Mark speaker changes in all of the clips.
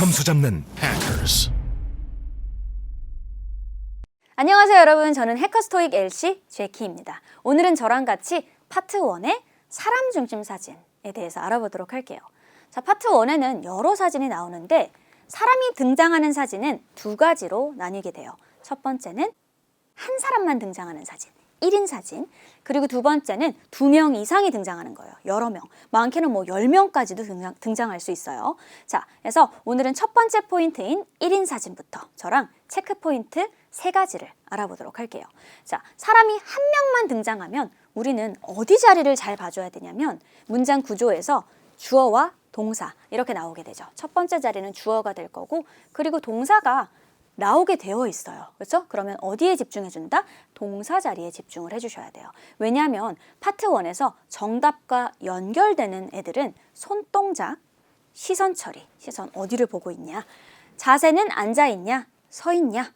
Speaker 1: 점수 잡는 hackers.
Speaker 2: 안녕하세요 여러분. 저는 해커스토익 LC 제키입니다. 오늘은 저랑 같이 파트 1의 사람 중심 사진에 대해서 알아보도록 할게요. 자 파트 1에는 여러 사진이 나오는데 사람이 등장하는 사진은 두 가지로 나뉘게 돼요. 첫 번째는 한 사람만 등장하는 사진 1인 사진 그리고 두 번째는 두 명 이상이 등장하는 거예요. 여러 명. 많게는 뭐 10명까지도 등장, 등장할 수 있어요. 자 그래서 오늘은 첫 번째 포인트인 1인 사진부터 저랑 체크 포인트 세 가지를 알아보도록 할게요. 자 사람이 한 명만 등장하면 우리는 어디 자리를 잘 봐줘야 되냐면 문장 구조에서 주어와 동사 이렇게 나오게 되죠. 첫 번째 자리는 주어가 될 거고 그리고 동사가 나오게 되어 있어요. 그렇죠? 그러면 어디에 집중해 준다? 동사 자리에 집중을 해 주셔야 돼요. 왜냐하면 파트 1에서 정답과 연결되는 애들은 손동작, 시선 처리, 시선 어디를 보고 있냐? 자세는 앉아 있냐? 서 있냐?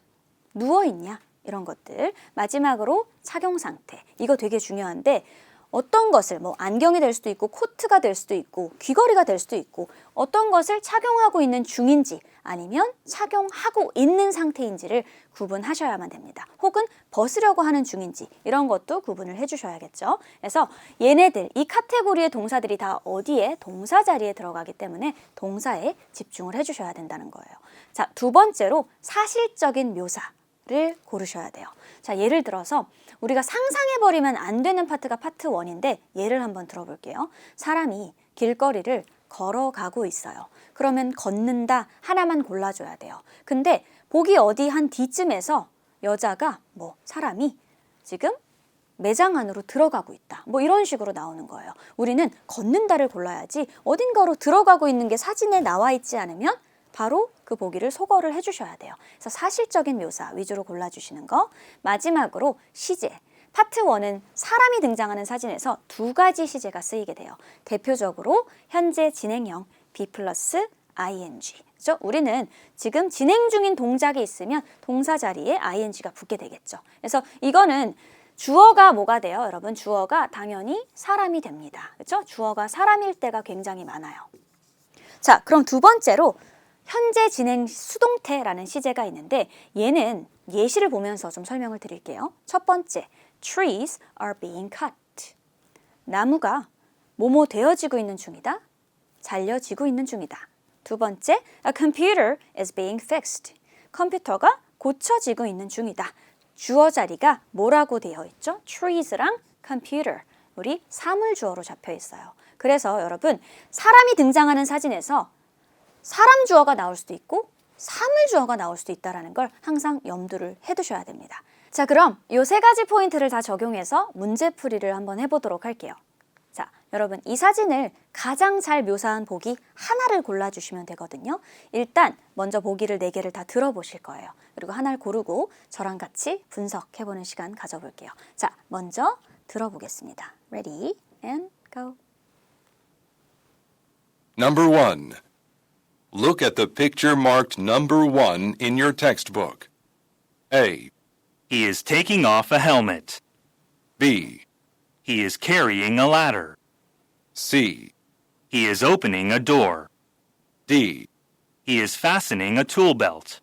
Speaker 2: 누워 있냐? 이런 것들. 마지막으로 착용 상태. 이거 되게 중요한데 어떤 것을 뭐 안경이 될 수도 있고 코트가 될 수도 있고 귀걸이가 될 수도 있고 어떤 것을 착용하고 있는 중인지 아니면 착용하고 있는 상태인지를 구분하셔야만 됩니다. 혹은 벗으려고 하는 중인지 이런 것도 구분을 해주셔야겠죠. 그래서 얘네들 이 카테고리의 동사들이 다 어디에 동사 자리에 들어가기 때문에 동사에 집중을 해주셔야 된다는 거예요. 자 두 번째로 사실적인 묘사를 고르셔야 돼요. 자 예를 들어서 우리가 상상해버리면 안 되는 파트가 파트 1인데 예를 한번 들어볼게요. 사람이 길거리를 걸어가고 있어요. 그러면 걷는다 하나만 골라줘야 돼요. 근데 보기 어디 한 뒤쯤에서 여자가 뭐 사람이 지금 매장 안으로 들어가고 있다. 뭐 이런 식으로 나오는 거예요. 우리는 걷는다를 골라야지 어딘가로 들어가고 있는 게 사진에 나와 있지 않으면 바로 그 보기를 소거를 해주셔야 돼요. 그래서 사실적인 묘사 위주로 골라주시는 거. 마지막으로 시제. 파트 1은 사람이 등장하는 사진에서 두 가지 시제가 쓰이게 돼요. 대표적으로 현재 진행형 B 플러스 ing. 그죠? 우리는 지금 진행 중인 동작이 있으면 동사 자리에 ing가 붙게 되겠죠. 그래서 이거는 주어가 뭐가 돼요? 여러분 주어가 당연히 사람이 됩니다. 그렇죠? 주어가 사람일 때가 굉장히 많아요. 자, 그럼 두 번째로 현재 진행 수동태라는 시제가 있는데 얘는 예시를 보면서 좀 설명을 드릴게요. 첫 번째, trees are being cut. 나무가 뭐뭐 되어지고 있는 중이다. 잘려지고 있는 중이다. 두 번째, a computer is being fixed. 컴퓨터가 고쳐지고 있는 중이다. 주어 자리가 뭐라고 되어 있죠? trees랑 computer. 우리 사물 주어로 잡혀 있어요. 그래서 여러분, 사람이 등장하는 사진에서 사람 주어가 나올 수도 있고 사물 주어가 나올 수도 있다는 걸 항상 염두를 해두셔야 됩니다. 자, 그럼 이 세 가지 포인트를 다 적용해서 문제풀이를 한번 해보도록 할게요. 자, 여러분 이 사진을 가장 잘 묘사한 보기 하나를 골라주시면 되거든요. 일단 먼저 보기를 네 개를 다 들어보실 거예요. 그리고 하나를 고르고 저랑 같이 분석해보는 시간 가져볼게요. 자, 먼저 들어보겠습니다. Ready and go.
Speaker 1: Number one. Look at the picture marked number one in your textbook. A,
Speaker 3: He is taking off a helmet.
Speaker 1: B,
Speaker 3: He is carrying a ladder.
Speaker 1: C,
Speaker 3: He is opening a door.
Speaker 1: D.
Speaker 3: He is fastening a tool belt.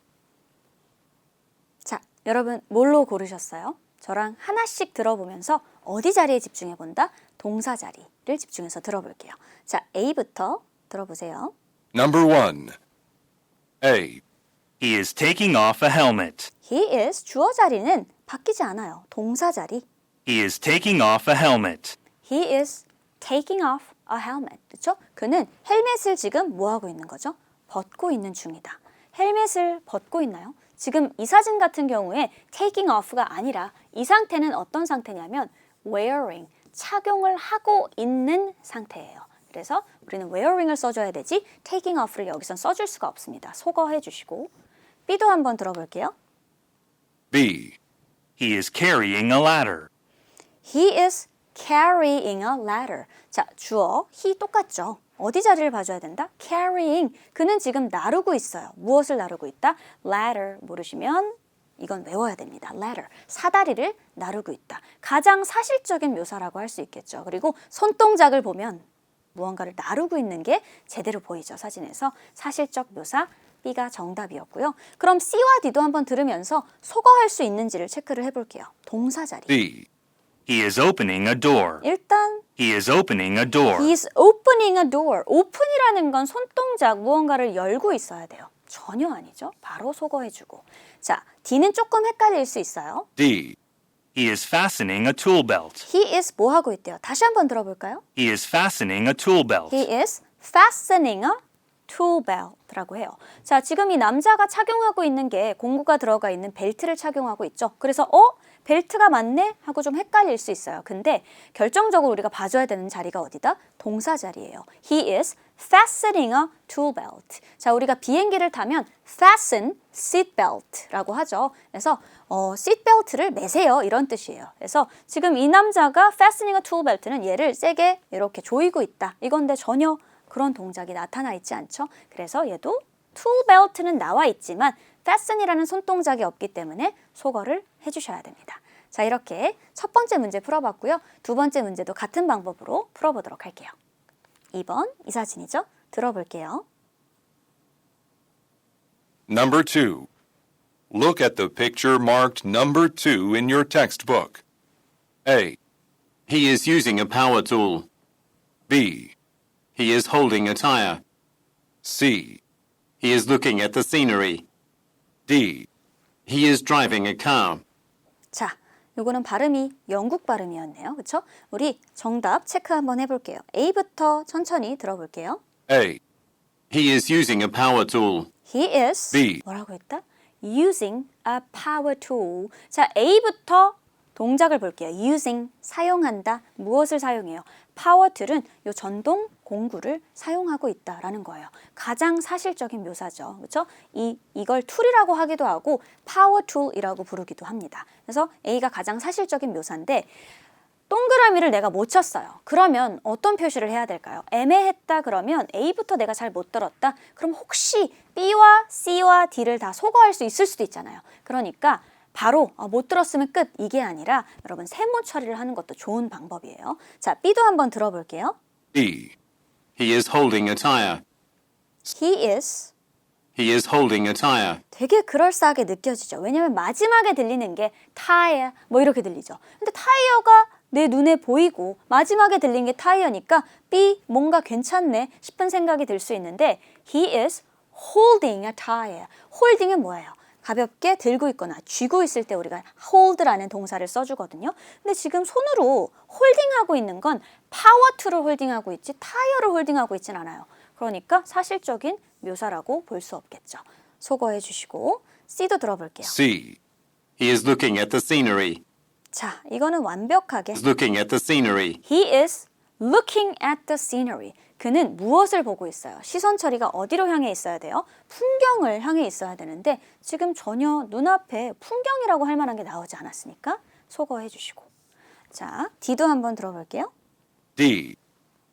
Speaker 2: 자, 여러분 뭘로 고르셨어요? 저랑 하나씩 들어보면서 어디 자리에 집중해 본다? 동사 자리를 집중해서 들어볼게요. 자, A부터 들어보세요.
Speaker 1: Number one. A,
Speaker 3: He is taking off a helmet.
Speaker 2: He is 주어 자리는 바뀌지 않아요. 동사 자리.
Speaker 3: He is taking off a helmet.
Speaker 2: He is taking off a helmet. 그렇죠? 그는 헬멧을 지금 뭐 하고 있는 거죠? 벗고 있는 중이다. 헬멧을 벗고 있나요? 지금 이 사진 같은 경우에 taking off가 아니라 이 상태는 어떤 상태냐면 wearing, 착용을 하고 있는 상태예요. 그래서 우리는 wearing을 써줘야 되지 taking off를 여기선 써줄 수가 없습니다. 소거해 주시고 B도 한번 들어볼게요.
Speaker 1: B,
Speaker 3: He is carrying a ladder.
Speaker 2: He is carrying a ladder. 자, 주어 he 똑같죠. 어디 자리를 봐줘야 된다? carrying. 그는 지금 나르고 있어요. 무엇을 나르고 있다? ladder 모르시면 이건 외워야 됩니다. ladder. 사다리를 나르고 있다. 가장 사실적인 묘사라고 할 수 있겠죠. 그리고 손동작을 보면 무언가를 나르고 있는 게 제대로 보이죠. 사진에서 사실적 묘사 B가 정답이었고요. 그럼 C와 D도 한번 들으면서 속어할 수 있는지를 체크를 해볼게요. 동사 자리.
Speaker 1: D.
Speaker 3: He is opening a door.
Speaker 2: 일단
Speaker 3: He is opening a door.
Speaker 2: He's opening a door. open이라는 건 손동작 무언가를 열고 있어야 돼요. 전혀 아니죠. 바로 속어해주고. 자, D는 조금 헷갈릴 수 있어요.
Speaker 1: D.
Speaker 3: He is fastening a tool belt.
Speaker 2: He is 뭐 하고 있대요? 다시 한번 들어볼까요?
Speaker 3: He is fastening a tool belt.
Speaker 2: He is fastening a tool belt라고 해요. 자, 지금 이 남자가 착용하고 있는 게 공구가 들어가 있는 벨트를 착용하고 있죠. 그래서 어? 벨트가 맞네? 하고 좀 헷갈릴 수 있어요. 근데 결정적으로 우리가 봐줘야 되는 자리가 어디다? 동사 자리예요. He is fastening a tool belt. 자, 우리가 비행기를 타면 fasten seat belt라고 하죠. 그래서 어, belt를 매세요 이런 뜻이에요. 그래서 지금 이 남자가 fastening a tool belt는 얘를 세게 이렇게 조이고 있다. 이건데 전혀 그런 동작이 나타나 있지 않죠. 그래서 얘도 tool belt는 나와 있지만 fasten이라는 손동작이 없기 때문에 소거를 해주셔야 됩니다. 자 이렇게 첫 번째 문제 풀어봤고요. 두 번째 문제도 같은 방법으로 풀어보도록 할게요. 2번 이 사진이죠. 들어볼게요.
Speaker 1: Number 2. Look at the picture marked number 2 in your textbook. A.
Speaker 4: He is using a power tool.
Speaker 1: B.
Speaker 4: He is holding a tire.
Speaker 1: C.
Speaker 4: He is looking at the scenery.
Speaker 1: D.
Speaker 4: He is driving a car.
Speaker 2: 자, 요거는 발음이 영국 발음이었네요. 그렇죠? 우리 정답 체크 한번 해볼게요. A부터 천천히 들어볼게요.
Speaker 1: A.
Speaker 4: He is using a power tool.
Speaker 2: He is
Speaker 1: B.
Speaker 2: 뭐라고 했다? Using a power tool. 자, A부터 동작을 볼게요. Using 사용한다. 무엇을 사용해요? power tool은 요 전동 공구를 사용하고 있다라는 거예요. 가장 사실적인 묘사죠. 그렇죠? 이 이걸 툴이라고 하기도 하고 power tool이라고 부르기도 합니다. 그래서 A가 가장 사실적인 묘사인데 동그라미를 내가 못 쳤어요. 그러면 어떤 표시를 해야 될까요? 애매했다 그러면 A부터 내가 잘 못 들었다. 그럼 혹시 B와 C와 D를 다 소거할 수 있을 수도 있잖아요. 그러니까 바로 아, 못 들었으면 끝 이게 아니라 여러분 세모 처리를 하는 것도 좋은 방법이에요. 자, B도 한번 들어볼게요.
Speaker 1: D.
Speaker 4: He is holding a tire.
Speaker 2: He is
Speaker 4: He is holding a tire.
Speaker 2: 되게 그럴싸하게 느껴지죠. 왜냐면 마지막에 들리는 게 타이어 뭐 이렇게 들리죠. 근데 타이어가 내 눈에 보이고 마지막에 들린 게 타이어니까 B 뭔가 괜찮네 싶은 생각이 들 수 있는데 he is holding a tire. holding은 뭐예요? 가볍게 들고 있거나 쥐고 있을 때 우리가 hold라는 동사를 써주거든요. 근데 지금 손으로 홀딩하고 있는 건 파워 툴을 홀딩하고 있지 타이어를 홀딩하고 있진 않아요. 그러니까 사실적인 묘사라고 볼 수 없겠죠. 소거해 주시고 C도 들어볼게요.
Speaker 1: C.
Speaker 4: He is looking at the scenery.
Speaker 2: 자, 이거는 완벽하게
Speaker 4: looking at the scenery.
Speaker 2: He is looking at the scenery. 그는 무엇을 보고 있어요? 시선 처리가 어디로 향해 있어야 돼요? 풍경을 향해 있어야 되는데 지금 전혀 눈앞에 풍경이라고 할 만한 게 나오지 않았으니까 소거해 주시고. 자, D도 한번 들어볼게요.
Speaker 1: D.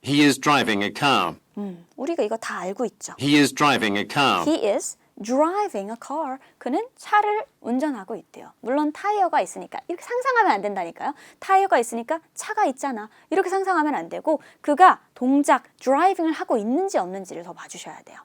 Speaker 4: He is driving a car.
Speaker 2: 음, 우리가 이거 다 알고 있죠.
Speaker 4: He is driving a car.
Speaker 2: He is driving a car. 그는 차를 운전하고 있대요. 물론 타이어가 있으니까 이렇게 상상하면 안 된다니까요. 타이어가 있으니까 차가 있잖아. 이렇게 상상하면 안 되고 그가 동작 driving을 하고 있는지 없는지를 더 봐주셔야 돼요.